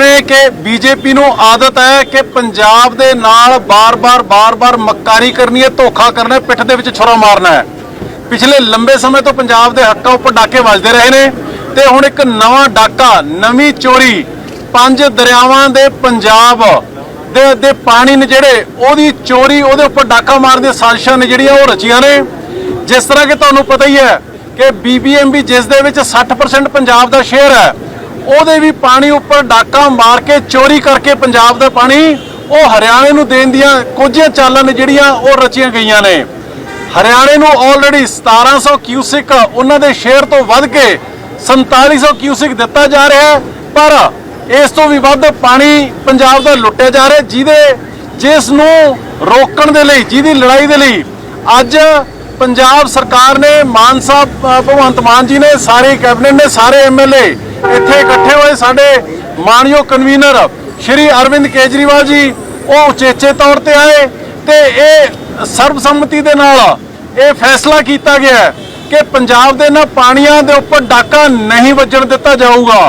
ਜਿਵੇਂ ਕਿ ਬੀਜੇਪੀ ਨੂੰ ਆਦਤ ਹੈ ਕਿ ਪੰਜਾਬ ਦੇ ਨਾਲ ਬਾਰ-ਬਾਰ ਬਾਰ-ਬਾਰ ਮੱਕਾਰੀ ਕਰਨੀ ਹੈ, ਧੋਖਾ ਕਰਨਾ ਹੈ, ਪਿੱਠ ਦੇ ਵਿੱਚ ਛੁਰਾ ਮਾਰਨਾ ਹੈ। ਪਿਛਲੇ ਲੰਬੇ ਸਮੇਂ ਤੋਂ ਪੰਜਾਬ ਦੇ ਹੱਕਾਂ ਉੱਪਰ ਡਾਕੇ ਵੱਜਦੇ ਰਹੇ ਨੇ ਤੇ ਹੁਣ ਇੱਕ ਨਵਾਂ ਡਾਕਾ, ਨਵੀਂ ਚੋਰੀ, ਪੰਜ ਦਰਿਆਵਾਂ ਦੇ ਪੰਜਾਬ ਦੇ ਦੇ ਪਾਣੀ ਨੇ ਜਿਹੜੇ, ਉਹਦੀ ਚੋਰੀ, ਉਹਦੇ ਉੱਪਰ ਡਾਕਾ ਮਾਰਨ ਦੀਆਂ ਸਾਜ਼ਿਸ਼ਾਂ ਨੇ ਜਿਹੜੀਆਂ ਉਹ ਰਚੀਆਂ ਨੇ। ਜਿਸ ਤਰ੍ਹਾਂ ਕਿ ਤੁਹਾਨੂੰ ਪਤਾ ਹੀ ਹੈ ਕਿ ਬੀਬੀਐਮਬੀ ਜਿਸ ਦੇ ਵਿੱਚ 60% ਪੰਜਾਬ ਦਾ ਸ਼ੇਅਰ ਹੈ ਉਹਦੇ ਵੀ ਪਾਣੀ ਉੱਪਰ ਡਾਕਾ ਮਾਰ ਕੇ ਚੋਰੀ ਕਰਕੇ ਪੰਜਾਬ ਦਾ ਪਾਣੀ ਉਹ ਹਰਿਆਣੇ ਨੂੰ ਦੇਣ ਦੀਆਂ ਕੁਝ ਚਾਲਾਂ ਨੇ ਜਿਹੜੀਆਂ ਉਹ ਰਚੀਆਂ ਗਈਆਂ ਨੇ। ਹਰਿਆਣੇ ਨੂੰ ਆਲਰੇਡੀ 1700 ਕਿਊਸਿਕ ਉਹਨਾਂ ਦੇ ਸ਼ੇਅਰ ਤੋਂ ਵੱਧ ਕੇ 4700 ਕਿਊਸਿਕ ਦਿੱਤਾ ਜਾ ਰਿਹਾ ਪਰ ਇਸ ਤੋਂ ਵੀ ਵੱਧ ਪਾਣੀ ਪੰਜਾਬ ਦਾ ਲੁੱਟਿਆ ਜਾ ਰਿਹਾ ਜਿਹਦੇ ਜਿਸ ਨੂੰ ਰੋਕਣ ਦੇ ਲਈ, ਜਿਹਦੀ ਲੜਾਈ ਦੇ ਲਈ ਅੱਜ ਪੰਜਾਬ ਸਰਕਾਰ ਨੇ ਮਾਨ ਸਾਹਿਬ ਭਗਵੰਤ ਮਾਨ ਜੀ ਨੇ, ਸਾਰੇ ਕੈਬਨਿਟ ਨੇ, ਸਾਰੇ ਐਮਐਲਏ ਇੱਥੇ ਇਕੱਠੇ ਹੋਏ ਸਾਡੇ ਮਾਨਯੋਗ ਕਨਵੀਨਰ ਸ਼੍ਰੀ ਅਰਵਿੰਦ ਕੇਜਰੀਵਾਲ ਜੀ, ਉਹ ਉਚੇਚੇ ਤੌਰ ਤੇ ਆਏ ਤੇ ਇਹ ਸਰਬਸੰਮਤੀ ਦੇ ਨਾਲ ਇਹ ਫੈਸਲਾ ਕੀਤਾ ਗਿਆ ਕਿ ਪੰਜਾਬ ਦੇ ਨਾ ਪਾਣੀਆਂ ਦੇ ਉੱਪਰ ਡਾਕਾ ਨਹੀਂ ਵੱਜਣ ਦਿੱਤਾ ਜਾਊਗਾ।